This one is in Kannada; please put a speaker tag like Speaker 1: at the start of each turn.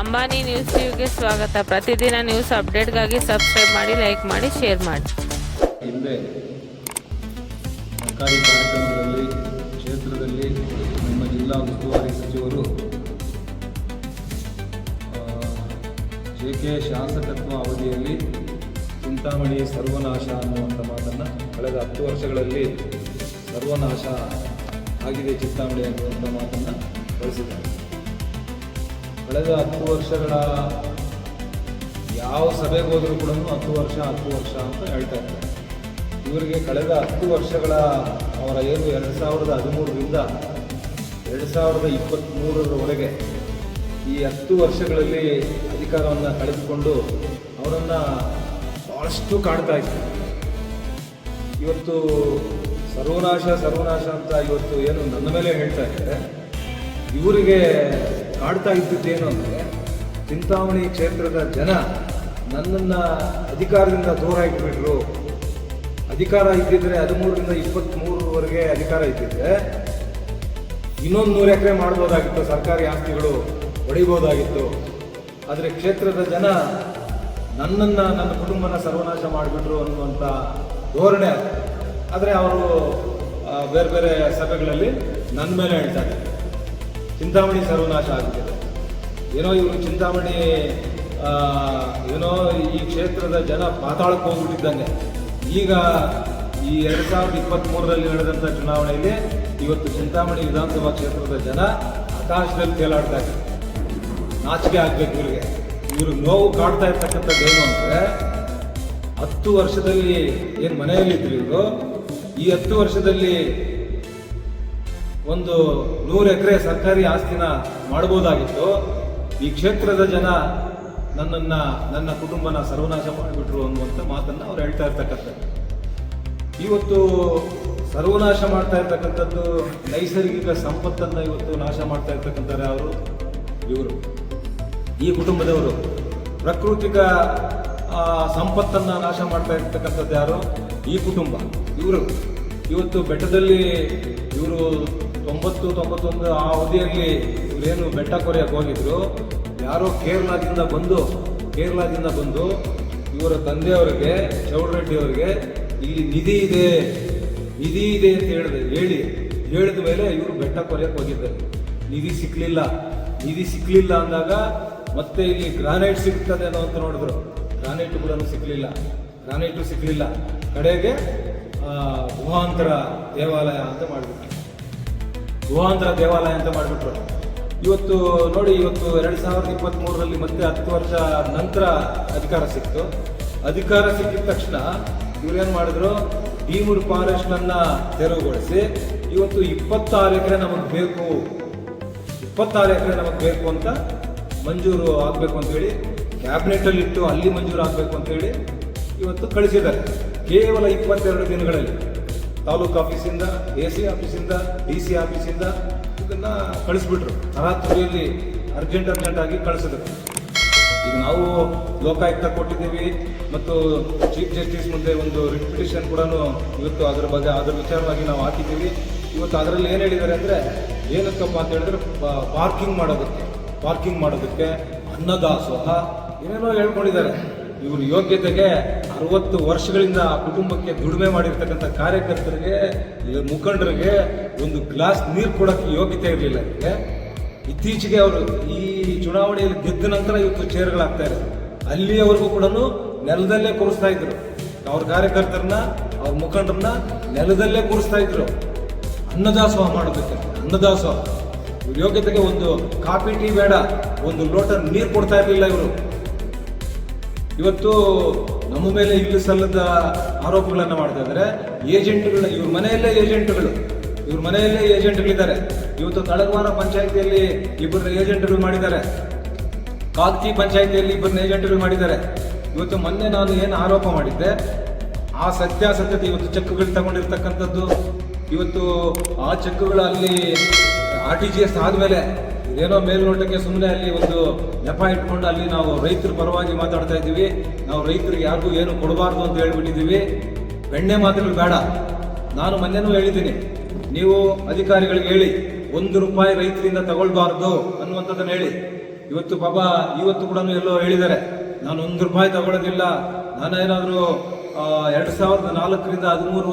Speaker 1: ಅಂಬಾನಿ ನ್ಯೂಸ್ ಟಿವಿಗೆ ಸ್ವಾಗತ. ಪ್ರತಿದಿನ ನ್ಯೂಸ್ ಅಪ್ಡೇಟ್ಗಾಗಿ ಸಬ್ಸ್ಕ್ರೈಬ್ ಮಾಡಿ, ಲೈಕ್ ಮಾಡಿ, ಶೇರ್ ಮಾಡಿ.
Speaker 2: ಹಿಂದೆ ಸರ್ಕಾರಿ ಕಾರ್ಯಕ್ರಮಗಳಲ್ಲಿ ಕ್ಷೇತ್ರದಲ್ಲಿ ನಮ್ಮ ಜಿಲ್ಲಾ ಉಸ್ತುವಾರಿ ಸಚಿವರು ಜೆ ಕೆ ಶಾಸಕತ್ವ ಅವಧಿಯಲ್ಲಿ ಚಿಂತಾಮಣಿ ಸರ್ವನಾಶ ಅನ್ನುವಂಥ ಮಾತನ್ನು ಕಳೆದ ಹತ್ತು ವರ್ಷಗಳಲ್ಲಿ ಸರ್ವನಾಶ ಆಗಿದೆ ಚಿಂತಾಮಣಿ ಅನ್ನುವಂಥ ಮಾತನ್ನು ಬಳಸಿದ್ದಾರೆ. ಕಳೆದ ಹತ್ತು ವರ್ಷಗಳ ಯಾವ ಸಭೆಗೆ ಹೋದರೂ ಕೂಡ ಹತ್ತು ವರ್ಷ ಹತ್ತು ವರ್ಷ ಅಂತ ಹೇಳ್ತಾ ಇರ್ತಾರೆ. ಇವರಿಗೆ ಕಳೆದ ಹತ್ತು ವರ್ಷಗಳ ಅವರ ಏನು ಎರಡು ಸಾವಿರದ ಹದಿಮೂರರಿಂದ ಎರಡು ಸಾವಿರದ ಇಪ್ಪತ್ತ್ಮೂರರವರೆಗೆ ಈ ಹತ್ತು ವರ್ಷಗಳಲ್ಲಿ ಅಧಿಕಾರವನ್ನು ಕಳೆದುಕೊಂಡು ಅವರನ್ನು ಭಾಳಷ್ಟು ಕಾಡ್ತಾ ಇತ್ತು. ಇವತ್ತು ಸರ್ವನಾಶ ಸರ್ವನಾಶ ಅಂತ ಇವತ್ತು ಏನು ನನ್ನ ಮೇಲೆ ಹೇಳ್ತಾ ಇದ್ದಾರೆ. ಇವರಿಗೆ ಕಾಡ್ತಾ ಇದ್ದಿದ್ದೇನು ಅಂದರೆ ಚಿಂತಾಮಣಿ ಕ್ಷೇತ್ರದ ಜನ ನನ್ನನ್ನು ಅಧಿಕಾರದಿಂದ ದೂರ ಇಟ್ಬಿಟ್ರು. ಅಧಿಕಾರ ಇದ್ದಿದ್ರೆ ಹದಿಮೂರರಿಂದ ಇಪ್ಪತ್ತ್ಮೂರವರೆಗೆ ಅಧಿಕಾರ ಇದ್ದಿದ್ರೆ ಇನ್ನೊಂದು ನೂರು ಎಕರೆ ಮಾಡ್ಬೋದಾಗಿತ್ತು, ಸರ್ಕಾರಿ ಆಸ್ತಿಗಳು ಹೊಡಿಬೋದಾಗಿತ್ತು ಆದರೆ ಕ್ಷೇತ್ರದ ಜನ ನನ್ನನ್ನು, ನನ್ನ ಕುಟುಂಬನ ಸರ್ವನಾಶ ಮಾಡಿಬಿಟ್ರು ಅನ್ನುವಂಥ ಧೋರಣೆ ಆದರೆ ಅವರು ಬೇರೆ ಬೇರೆ ಸಭೆಗಳಲ್ಲಿ ನನ್ನ ಮೇಲೆ ಹೇಳ್ತಾರೆ ಚಿಂತಾಮಣಿ ಸರ್ವನಾಶ ಆಗ್ತಿದೆ ಏನೋ ಇವರು ಚಿಂತಾಮಣಿ ಏನೋ ಈ ಕ್ಷೇತ್ರದ ಜನ ಪಾತಾಳಕ್ಕೆ ಹೋಗ್ಬಿಟ್ಟಿದ್ದಂಗೆ. ಈಗ ಈ ಎರಡು ಸಾವಿರದ ಇಪ್ಪತ್ತ್ಮೂರರಲ್ಲಿ ನಡೆದಂಥ ಚುನಾವಣೆಯಲ್ಲಿ ಇವತ್ತು ಚಿಂತಾಮಣಿ ವಿಧಾನಸಭಾ ಕ್ಷೇತ್ರದ ಜನ ಆಕಾಶದಲ್ಲಿ ತೇಲಾಡ್ತಾ ನಾಚಿಕೆ ಆಗಬೇಕು ಇವ್ರಿಗೆ. ಇವರು ನೋವು ಕಾಡ್ತಾ ಇರ್ತಕ್ಕಂಥದ್ದೇನು ಅಂದರೆ, ಹತ್ತು ವರ್ಷದಲ್ಲಿ ಏನು ಮನೆಯಲ್ಲಿದ್ರು ಇವರು? ಈ ಹತ್ತು ವರ್ಷದಲ್ಲಿ ಒಂದು ನೂರು ಎಕರೆ ಸರ್ಕಾರಿ ಆಸ್ತಿನ ಮಾಡ್ಬೋದಾಗಿತ್ತು ಈ ಕ್ಷೇತ್ರದ ಜನ ನನ್ನನ್ನು, ನನ್ನ ಕುಟುಂಬನ ಸರ್ವನಾಶ ಮಾಡಿಬಿಟ್ರು ಅನ್ನುವಂಥ ಮಾತನ್ನು ಅವ್ರು ಹೇಳ್ತಾ ಇರ್ತಕ್ಕಂಥದ್ದು. ಇವತ್ತು ಸರ್ವನಾಶ ಮಾಡ್ತಾ ಇರ್ತಕ್ಕಂಥದ್ದು ನೈಸರ್ಗಿಕ ಸಂಪತ್ತನ್ನು ಇವತ್ತು ನಾಶ ಮಾಡ್ತಾ ಇರ್ತಕ್ಕಂಥವ್ರು ಅವರು, ಇವರು. ಈ ಕುಟುಂಬದವರು. ಪ್ರಕೃತಿಕ ಸಂಪತ್ತನ್ನು ನಾಶ ಮಾಡ್ತಾ ಇರ್ತಕ್ಕಂಥದ್ದು ಯಾರು? ಈ ಕುಟುಂಬ. ಇವರು. ಇವತ್ತು ಬೆಟ್ಟದಲ್ಲಿ ಇವರು ತೊಂಬತ್ತು, ತೊಂಬತ್ತೊಂದು ಆ ಅವಧಿಯಲ್ಲಿ ಇವರೇನು ಬೆಟ್ಟ ಕೊರೆಯಕ್ಕೆ ಹೋಗಿದ್ರು, ಯಾರೋ ಕೇರಳದಿಂದ ಬಂದು ಕೇರಳದಿಂದ ಬಂದು ಇವರ ತಂದೆಯವರಿಗೆ, ಚೌಡರೆಡ್ಡಿ ಅವರಿಗೆ ಇಲ್ಲಿ ನಿಧಿ ಇದೆ ನಿಧಿ ಇದೆ ಅಂತ ಹೇಳಿದೆ. ಹೇಳಿ, ಹೇಳಿದ ಮೇಲೆ ಇವರು ಬೆಟ್ಟ ಕೊರೆಯಕ್ಕೆ ಹೋಗಿದ್ದಾರೆ. ನಿಧಿ ಸಿಕ್ಕಲಿಲ್ಲ ನಿಧಿ ಸಿಕ್ಕಲಿಲ್ಲ ಅಂದಾಗ ಮತ್ತೆ ಇಲ್ಲಿ ಗ್ರಾನೈಟ್ ಸಿಗ್ತದೆ ಅನ್ನೋ ಅಂತ ನೋಡಿದ್ರು. ಗ್ರಾನೈಟ್ ಕೂಡ ಸಿಗಲಿಲ್ಲ ಗ್ರಾನೈಟು ಸಿಗಲಿಲ್ಲ ಕಡೆಗೆ ಗುಹಾಂತರ ದೇವಾಲಯ ಅಂತ ಮಾಡಿಬಿಟ್ರು. ಗುಹಾಂತರ ದೇವಾಲಯ ಅಂತ ಮಾಡಿಬಿಟ್ರು. ಇವತ್ತು ನೋಡಿ, ಇವತ್ತು ಎರಡು ಸಾವಿರದ ಇಪ್ಪತ್ತ್ಮೂರರಲ್ಲಿ ಮತ್ತೆ ಹತ್ತು ವರ್ಷ ನಂತರ ಅಧಿಕಾರ ಸಿಕ್ತು. ಅಧಿಕಾರ ಸಿಕ್ಕಿದ ತಕ್ಷಣ ಇವ್ರೇನು ಮಾಡಿದ್ರು? ಭೀಮೂರು ಫಾರೆಸ್ಟ್ನನ್ನು ತೆರವುಗೊಳಿಸಿ, ಇವತ್ತು ಇಪ್ಪತ್ತಾರು ಎಕರೆ ನಮಗೆ ಬೇಕು. ಇಪ್ಪತ್ತಾರು ಎಕರೆ ನಮಗೆ ಬೇಕು ಅಂತ ಮಂಜೂರು ಆಗಬೇಕು ಅಂತೇಳಿ ಕ್ಯಾಬಿನೆಟಲ್ಲಿಟ್ಟು ಅಲ್ಲಿ ಮಂಜೂರು ಆಗಬೇಕು ಅಂತೇಳಿ ಇವತ್ತು ಕಳಿಸಿದ್ದಾರೆ. ಕೇವಲ ಇಪ್ಪತ್ತೆರಡು ದಿನಗಳಲ್ಲಿ. ತಾಲೂಕು ಆಫೀಸಿಂದ, ಎ ಸಿ ಆಫೀಸಿಂದ, ಡಿ ಸಿ ಆಫೀಸಿಂದ ಇದನ್ನು ಕಳಿಸ್ಬಿಟ್ರು. ತರಾತುರಿಯಲ್ಲಿ ಅರ್ಜೆಂಟ್ ಅರ್ಜೆಂಟ್ ಆಗಿ ಕಳಿಸಿದ್ರು. ಈಗ ನಾವು ಲೋಕಾಯುಕ್ತ ಕೊಟ್ಟಿದ್ದೀವಿ ಮತ್ತು ಚೀಫ್ ಜಸ್ಟಿಸ್ ಮುಂದೆ ಒಂದು ರಿಟ್ ಕೂಡ ಇವತ್ತು ಅದರ ಬಗ್ಗೆ, ಅದರ ವಿಚಾರವಾಗಿ ನಾವು ಹಾಕಿದ್ದೀವಿ. ಇವತ್ತು ಅದರಲ್ಲಿ ಏನು ಹೇಳಿದ್ದಾರೆ ಅಂದರೆ, ಏನಕ್ಕಪ್ಪ ಅಂತ ಹೇಳಿದ್ರೆ ಪಾರ್ಕಿಂಗ್ ಮಾಡೋದಕ್ಕೆ ಪಾರ್ಕಿಂಗ್ ಮಾಡೋದಕ್ಕೆ ಅನ್ನದಾಸೋಹ ಏನೇನೋ ಹೇಳ್ಕೊಂಡಿದ್ದಾರೆ. ಇವ್ರ ಯೋಗ್ಯತೆಗೆ ಅರವತ್ತು ವರ್ಷಗಳಿಂದ ಆ ಕುಟುಂಬಕ್ಕೆ ದುಡಿಮೆ ಮಾಡಿರ್ತಕ್ಕಂಥ ಕಾರ್ಯಕರ್ತರಿಗೆ ಮುಖಂಡರಿಗೆ ಒಂದು ಗ್ಲಾಸ್ ನೀರು ಕೊಡೋಕ್ಕೆ ಯೋಗ್ಯತೆ ಇರಲಿಲ್ಲ ಇವರಿಗೆ. ಇತ್ತೀಚೆಗೆ ಅವರು ಈ ಚುನಾವಣೆಯಲ್ಲಿ ಗೆದ್ದ ನಂತರ ಇವತ್ತು ಚೇರ್ಗಳಾಗ್ತಾ ಇದೆ ಅಲ್ಲಿಯವರೆಗೂ ಕೂಡ ನೆಲದಲ್ಲೇ ಕೂರಿಸ್ತಾ ಇದ್ರು. ಅವ್ರ ಕಾರ್ಯಕರ್ತರನ್ನ, ಅವ್ರ ಮುಖಂಡರನ್ನ ನೆಲದಲ್ಲೇ ಕೂರಿಸ್ತಾ ಇದ್ರು. ಅನ್ನದಾಸೋಹ ಮಾಡೋದಕ್ಕೆ, ಅನ್ನದಾಸೋಹ. ಇವ್ರ ಯೋಗ್ಯತೆಗೆ ಒಂದು ಕಾಫಿ ಟೀ ಬೇಡ, ಒಂದು ಲೋಟ ನೀರು ಕೊಡ್ತಾ ಇರಲಿಲ್ಲ ಇವರು. ಇವತ್ತು ನಮ್ಮ ಮೇಲೆ ಇಲ್ಲಿ ಸಲ್ಲದ ಆರೋಪಗಳನ್ನು ಮಾಡ್ತಾ ಇದ್ದಾರೆ. ಏಜೆಂಟ್ಗಳನ್ನ, ಇವ್ರ ಮನೆಯಲ್ಲೇ ಏಜೆಂಟ್ಗಳು, ಇವ್ರ ಮನೆಯಲ್ಲೇ ಏಜೆಂಟ್ಗಳಿದ್ದಾರೆ. ಇವತ್ತು ತಳಗವಾರ ಪಂಚಾಯಿತಿಯಲ್ಲಿ ಇಬ್ಬರು ಏಜೆಂಟ್ಗಳು ಮಾಡಿದ್ದಾರೆ. ಕಾಗ್ತಿ ಪಂಚಾಯಿತಿಯಲ್ಲಿ ಇಬ್ಬರನ್ನ ಏಜೆಂಟ್ಗಳು ಮಾಡಿದ್ದಾರೆ. ಇವತ್ತು ಮೊನ್ನೆ ನಾನು ಏನು ಆರೋಪ ಮಾಡಿದ್ದೆ, ಆ ಸತ್ಯಾಸತ್ಯತೆ ಇವತ್ತು ಚೆಕ್ಗಳು ತಗೊಂಡಿರ್ತಕ್ಕಂಥದ್ದು. ಇವತ್ತು ಆ ಚೆಕ್ಗಳು ಅಲ್ಲಿ ಆರ್ ಟಿ ಜಿ ಎಸ್ ಆದಮೇಲೆ ಏನೋ ಮೇಲ್ನೋಟಕ್ಕೆ ಸುಮ್ಮನೆ ಅಲ್ಲಿ ಒಂದು ನೆಪ ಇಟ್ಕೊಂಡು ಅಲ್ಲಿ ನಾವು ರೈತರ ಪರವಾಗಿ ಮಾತಾಡ್ತಾ ಇದ್ದೀವಿ. ನಾವು ರೈತರಿಗೆ ಯಾರಿಗೂ ಏನು ಕೊಡಬಾರ್ದು ಅಂತ ಹೇಳ್ಬಿಟ್ಟಿದ್ದೀವಿ. ಬೆಣ್ಣೆ ಮಾತುಗಳು ಬೇಡ. ನಾನು ಮೊನ್ನೆನೂ ಹೇಳಿದ್ದೀನಿ. ನೀವು ಅಧಿಕಾರಿಗಳಿಗೆ ಹೇಳಿ, ಒಂದು ರೂಪಾಯಿ ರೈತರಿಂದ ತಗೊಳ್ಬಾರ್ದು ಅನ್ನುವಂಥದ್ದನ್ನು ಹೇಳಿ. ಇವತ್ತು ಪಾಪ, ಇವತ್ತು ಕೂಡ ಎಲ್ಲೋ ಹೇಳಿದ್ದಾರೆ. ನಾನು ಒಂದು ರೂಪಾಯಿ ತಗೊಳ್ಳೋದಿಲ್ಲ ನಾನೇನಾದರೂ ಎರಡು ಸಾವಿರದ ನಾಲ್ಕರಿಂದ ಹದಿಮೂರು